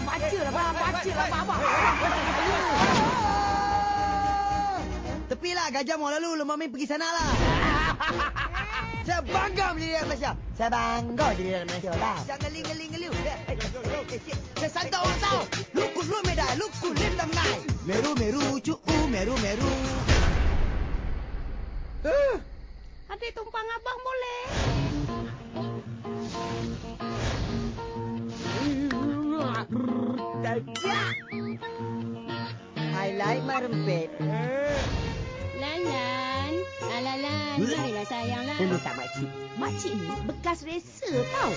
Abang baca lah bang. Baca lah bang. abang. Tepilah gajah mau lalu. Lu mami pergi sana lah. Saya bangga menjadi rakyat Malaysia. Saya bangga jadi rakyat Malaysia lah. Jangan ling-ling-ling. Saya santai orang tahu. Lukun lu medai. Lukun lim lam nai. Meru-meru cu'u. Meru-meru. Uh. Adik tumpang abang boleh. I like my rempet. Lan Lan. Lan Lan Lan. Marilah sayang Lan. Ini tak makcik. Makcik ni bekas resa tau.